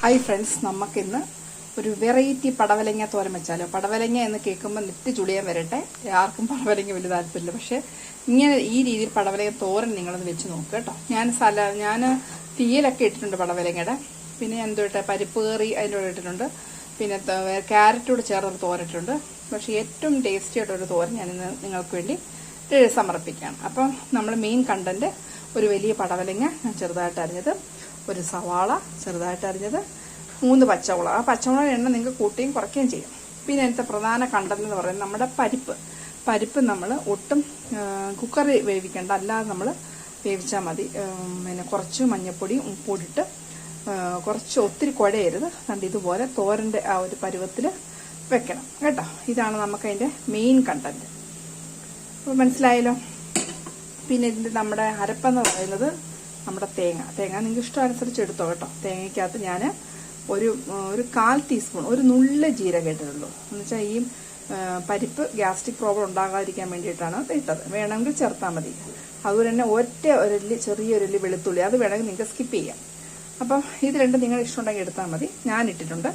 Hi friends നമുക്കിന്ന് ഒരു variety പടവലങ്ങ തോരൻ വെച്ചാലോ? പടവലങ്ങ എന്ന് കേൾക്കുമ്പോൾ നെറ്റ് ചുളിയാൻ വരട്ടെ. ആർക്കും പടവലങ്ങ വലിയ താല്പര്യമില്ല. പക്ഷെ ഇങ്ങനെ ഈ രീതിയിൽ പടവലങ്ങ തോരൻ നിങ്ങളൊന്ന് വെച്ച് നോക്കുക കേട്ടോ. ഞാൻ സല ഞാൻ തീയലൊക്കെ ഇട്ടിട്ടുണ്ട് പടവലങ്ങയുടെ. പിന്നെ ഞാൻ എന്തോ പരിപ്പ് കറി അതിന്റെ കൂടെ ഇട്ടിട്ടുണ്ട്. പിന്നെ ക്യാരറ്റോട് ചേർന്ന് തോരട്ടുണ്ട് പക്ഷേ ഏറ്റവും ടേസ്റ്റി ആയിട്ടൊരു തോരൻ ഞാൻ ഇന്ന് നിങ്ങൾക്ക് വേണ്ടി സമർപ്പിക്കുകയാണ് അപ്പം നമ്മൾ മെയിൻ കണ്ടന്റ് ഒരു വലിയ പടവലങ്ങ ഞാൻ ചെറുതായിട്ട് അരിഞ്ഞത്. ഒരു സവാള ചെറുതായിട്ട് അരിഞ്ഞത് മൂന്ന് പച്ചമുളക്. ആ പച്ചമുളക് എണ്ണ നിങ്ങൾക്ക് കൂട്ടുകയും കുറയ്ക്കുകയും ചെയ്യും. പിന്നെ അതിനകത്തെ പ്രധാന കണ്ടന്റ് എന്ന് പറയുന്നത് നമ്മുടെ പരിപ്പ്. പരിപ്പ് നമ്മൾ ഒട്ടും കുക്കറിൽ വേവിക്കേണ്ട അല്ലാതെ നമ്മൾ വേവിച്ചാൽ മതി. പിന്നെ കുറച്ച് മഞ്ഞൾപ്പൊടി ഉപ്പൊടിട്ട് കുറച്ച് ഒത്തിരി കുഴയരുത്. കണ്ട് ഇതുപോലെ തോരന്റെ ആ ഒരു പരുവത്തിൽ വെക്കണം. കേട്ടോ? ഇതാണ് നമുക്കതിന്റെ മെയിൻ കണ്ടന്റ് മനസ്സിലായല്ലോ? പിന്നെ ഇതിന്റെ നമ്മുടെ അരപ്പെന്ന് പറയുന്നത് നമ്മുടെ തേങ്ങ. തേങ്ങ നിങ്ങൾക്ക് ഇഷ്ടമനുസരിച്ച് എടുത്തോ കേട്ടോ. തേങ്ങയ്ക്കകത്ത് ഞാൻ ഒരു ഒരു കാൽ ടീസ്പൂൺ ഒരു നുള്ള ജീരകം ഇട്ടിട്ടുള്ളൂ. എന്ന് വെച്ചാൽ ഈ പരിപ്പ് ഗ്യാസ്ട്രിക് പ്രോബ്ലം ഉണ്ടാകാതിരിക്കാൻ വേണ്ടിയിട്ടാണ് ഇട്ടത്. വേണമെങ്കിൽ ചേർത്താൽ മതി. അതുപോലെ തന്നെ ഒറ്റ ഒരല്ലി ചെറിയൊരല്ലി വെളുത്തുള്ളി അത് വേണമെങ്കിൽ നിങ്ങൾക്ക് സ്കിപ്പ് ചെയ്യാം. അപ്പം ഇത് രണ്ടും നിങ്ങൾ ഇഷ്ടമുണ്ടെങ്കിൽ എടുത്താൽ മതി. ഞാൻ ഇട്ടിട്ടുണ്ട്.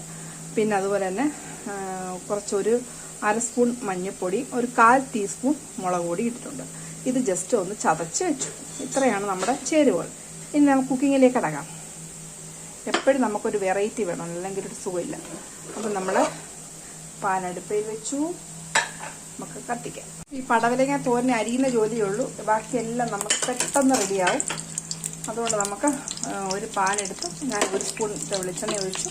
പിന്നെ അതുപോലെ തന്നെ കുറച്ചൊരു അര സ്പൂൺ മഞ്ഞൾപ്പൊടി ഒരു കാൽ ടീസ്പൂൺ മുളക് പൊടി ഇട്ടിട്ടുണ്ട്. ഇത് ജസ്റ്റ് ഒന്ന് ചതച്ച് വെച്ചു. ഇത്രയാണ് നമ്മുടെ ചേരുവകൾ. ഇനി നമുക്ക് കുക്കിങ്ങിലേക്ക് അടങ്ങാം. എപ്പോഴും നമുക്കൊരു വെറൈറ്റി വേണം അല്ലെങ്കിൽ ഒരു സുഖമില്ല. അപ്പം നമ്മൾ പാനടുപ്പയിൽ വെച്ചു. നമുക്ക് കത്തിക്കാം. ഈ പടവലങ്ങ തോരനെ അരിയുന്ന ജോലിയേ ഉള്ളൂ. ബാക്കിയെല്ലാം നമുക്ക് പെട്ടെന്ന് റെഡിയാവും. അതുകൊണ്ട് നമുക്ക് ഒരു പാനെടുത്ത് ഞാൻ ഒരു സ്പൂൺ വെളിച്ചെണ്ണ ഒഴിച്ചു.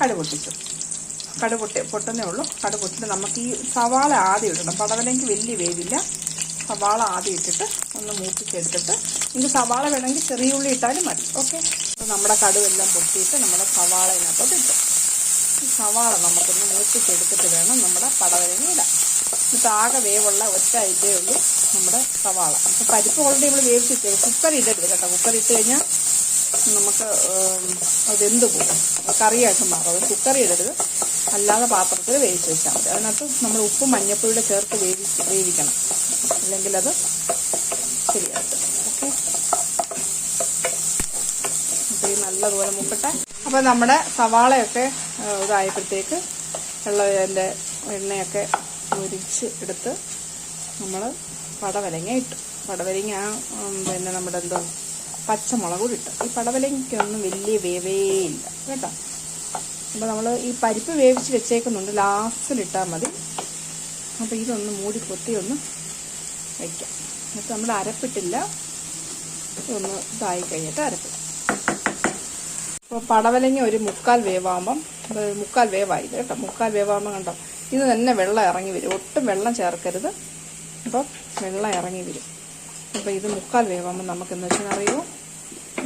കടു പൊട്ടിച്ചു. പൊട്ടുന്നേ ഉള്ളൂ. കടുക് പൊട്ടിട്ട് നമുക്ക് ഈ സവാള ആദ്യം ഇടണം. പടവലയ്ക്ക് വലിയ വേവില്ല. സവാള ആദ്യം ഇട്ടിട്ട് ഒന്ന് മൂപ്പിച്ചെടുത്തിട്ട് നിങ്ങൾക്ക് സവാള വേണമെങ്കിൽ ചെറിയ ഉള്ളി ഇട്ടാലും മതി ഓക്കെ അപ്പോൾ നമ്മുടെ കടുവെല്ലാം പൊട്ടിയിട്ട് നമ്മുടെ സവാള ഇതിനകത്തോട്ട് ഇട്ടു. ഈ സവാള നമുക്കൊന്ന് മൂപ്പിച്ചെടുത്തിട്ട് വേണം നമ്മുടെ പടവലങ്ങ ഇടാം എന്നിട്ട് ആകെ വേവുള്ള ഒറ്റ ഐറ്റേ ഉള്ളൂ നമ്മുടെ സവാള. അപ്പോൾ പരിപ്പ് ഓൾറെഡി നമ്മൾ വേവിച്ചിട്ട് കുക്കർ ഇടരുത് കേട്ടോ. കുക്കർ ഇട്ട് കഴിഞ്ഞാൽ നമുക്ക് അതെന്ത് പോകും. കറിയായിട്ട് മാറും. അത് കുക്കർ ഇടരുത്. അല്ലാതെ പാത്രത്തിൽ വേവിച്ച് വെച്ചാൽ മതി. അതിനകത്ത് നമ്മൾ ഉപ്പും മഞ്ഞപ്പൊടിയുടെ ചേർത്ത് വേവിച്ച് വേവിക്കണം. അല്ലെങ്കിൽ അത് ശരിയാക്കും നല്ലതുപോലെ മുക്കട്ടെ. അപ്പോൾ നമ്മുടെ സവാളയൊക്കെ ഇതായപ്പോഴത്തേക്ക് വെള്ളത്തിന്റെ എണ്ണയൊക്കെ ഒരിച്ച് എടുത്ത് നമ്മൾ പടവലങ്ങ ഇട്ടു. പടവലങ്ങ പിന്നെ നമ്മുടെ എന്തോ പച്ചമുളക് കൂടി ഇട്ടു. ഈ പടവലങ്ങയ്ക്കൊന്നും വലിയ വേവേ ഇല്ല. കേട്ടോ? അപ്പോൾ നമ്മൾ ഈ പരിപ്പ് വേവിച്ച് വെച്ചേക്കുന്നുണ്ട്. ലാസ്റ്റിലിട്ടാൽ മതി. അപ്പോൾ ഇതൊന്ന് മൂടി കൊത്തി ഒന്ന് വയ്ക്കാം എന്നിട്ട് നമ്മൾ അരപ്പിട്ടില്ല. ഒന്ന് ഇതായി കഴിഞ്ഞിട്ട് അരപ്പിടാം അപ്പോൾ പടവലങ്ങ ഒരു മുക്കാൽ വേവാകുമ്പം മുക്കാൽ വേവായി കേട്ടോ? മുക്കാൽ വേവാകുമ്പോൾ കണ്ടോ? ഇത് തന്നെ വെള്ളം ഇറങ്ങി വരും. ഒട്ടും വെള്ളം ചേർക്കരുത്. അപ്പം വെള്ളം ഇറങ്ങി വരും. അപ്പോൾ ഇത് മുക്കാൽ വേവാകുമ്പോൾ നമുക്ക് എന്ന് വെച്ചാൽ അറിയുമോ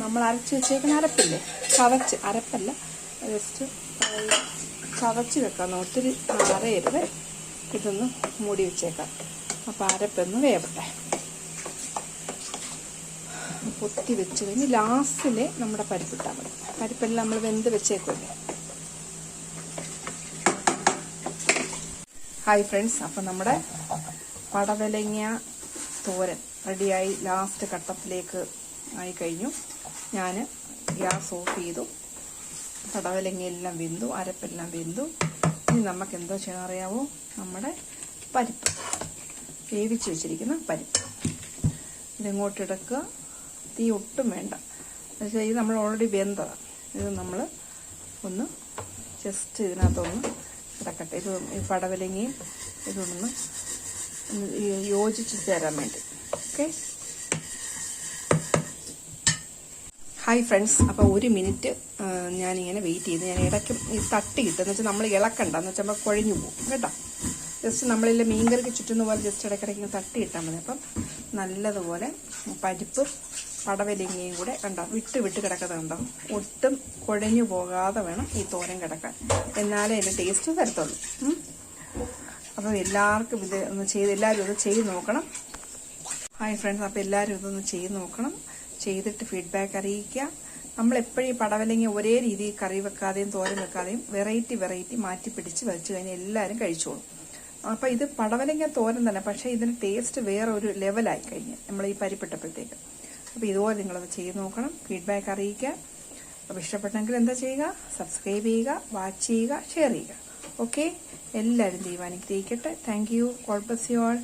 നമ്മൾ അരച്ച് വെച്ചേക്കുന്ന അരപ്പില്ലേ? ചതച്ച്. അരപ്പല്ല. ജസ്റ്റ് ചതച്ച് വെക്കാം ഒത്തിരി അരയരുത് ഇതൊന്ന് മൂടി വെച്ചേക്കാം. അപ്പോൾ അരപ്പൊന്ന് വേവട്ടെ. പൊത്തി വെച്ച് കഴിഞ്ഞ് ലാസ്റ്റിൽ നമ്മുടെ പരിപ്പിട്ടാൽ മതി. പരിപ്പെല്ലാം നമ്മൾ വെന്ത് വെച്ചേക്കുമല്ലേ ഹായ് ഫ്രണ്ട്സ് അപ്പം നമ്മുടെ പടവലങ്ങ തോരൻ റെഡിയായി ലാസ്റ്റ് ഘട്ടത്തിലേക്ക് ആയി കഴിഞ്ഞു. ഞാൻ ഗ്യാസ് ഓഫ് ചെയ്തു. പടവലങ്ങയെല്ലാം വെന്തു അരപ്പെല്ലാം വെന്തു. ഇനി നമുക്ക് എന്തോ ചെയ്യാൻ അറിയാവോ? നമ്മുടെ പരിപ്പ്. വേവിച്ച് വെച്ചിരിക്കുന്ന പരിപ്പ്. ഇതിങ്ങോട്ട് ഇടക്കുക? തീ ഒട്ടും വേണ്ട. എന്നുവെച്ചാൽ ഇത് നമ്മൾ ഓൾറെഡി വെന്തതാണ് ഇത് നമ്മൾ ഒന്ന് ജസ്റ്റ് ഇതിനകത്തൊന്ന് ഇടക്കട്ടെ. ഇത് ഈ പടവലങ്ങയും ഇതൊന്ന് യോജിച്ച് ചേരാൻ വേണ്ടി. ഓക്കെ ഹായ് ഫ്രണ്ട്സ് അപ്പോൾ ഒരു മിനിറ്റ് ഞാനിങ്ങനെ വെയിറ്റ് ചെയ്ത്. ഞാൻ ഇടയ്ക്കും ഈ തട്ടി കിട്ടും എന്ന് വെച്ചാൽ നമ്മൾ ഇളക്കണ്ട. എന്ന് വെച്ചാൽ നമ്മൾ കുഴഞ്ഞു പോകും. കേട്ടോ? ജസ്റ്റ് മീൻ മീൻകറിക്ക് ചുറ്റുന്ന പോലെ ജസ്റ്റ് ഇടയ്ക്കിടയ്ക്ക് തട്ടിയിട്ടാൽ മതി. അപ്പം നല്ലതുപോലെ പരിപ്പ് പടവലിങ്ങയും കൂടെ കണ്ടോ? വിട്ട് വിട്ട് കിടക്കുന്നത് ഒട്ടും കുഴഞ്ഞു പോകാതെ വേണം ഈ തോരൻ കിടക്കാൻ. എന്നാലേ അതിന്റെ ടേസ്റ്റ് വരത്തുള്ളൂ ഉം. അപ്പോൾ എല്ലാവർക്കും ഇത് ഒന്ന് ചെയ്ത് എല്ലാവരും ഇത് ചെയ്ത് നോക്കണം. ഹായ് ഫ്രണ്ട്സ് അപ്പോൾ എല്ലാവരും ഇതൊന്ന് ചെയ്ത് നോക്കണം. ചെയ്തിട്ട് ഫീഡ്ബാക്ക് അറിയിക്കുക. നമ്മളെപ്പോഴും ഈ പടവലങ്ങ ഒരേ രീതിയിൽ കറി വെക്കാതെയും തോരൻ വെക്കാതെയും വെറൈറ്റി വെറൈറ്റി മാറ്റി പിടിച്ച് വെച്ച് കഴിഞ്ഞാൽ എല്ലാവരും കഴിച്ചോളും. അപ്പോൾ ഇത് പടവലങ്ങ തോരൻ തന്നെ പക്ഷേ ഇതിന് ടേസ്റ്റ് വേറെ ഒരു ലെവലായി കഴിഞ്ഞ് നമ്മൾ ഈ പരിപ്പെട്ടപ്പോഴത്തേക്ക്. അപ്പോൾ ഇതുപോലെ നിങ്ങളത് ചെയ്ത് നോക്കണം ഫീഡ്ബാക്ക് അറിയിക്കുക. അപ്പോൾ ഇഷ്ടപ്പെട്ടെങ്കിൽ എന്താ ചെയ്യുക? സബ്സ്ക്രൈബ് ചെയ്യുക വാച്ച് ചെയ്യുക ഷെയർ ചെയ്യുക. ഓക്കെ എല്ലാവരും ദൈവം അനുഗ്രഹിക്കട്ടെ. Thank you god bless you all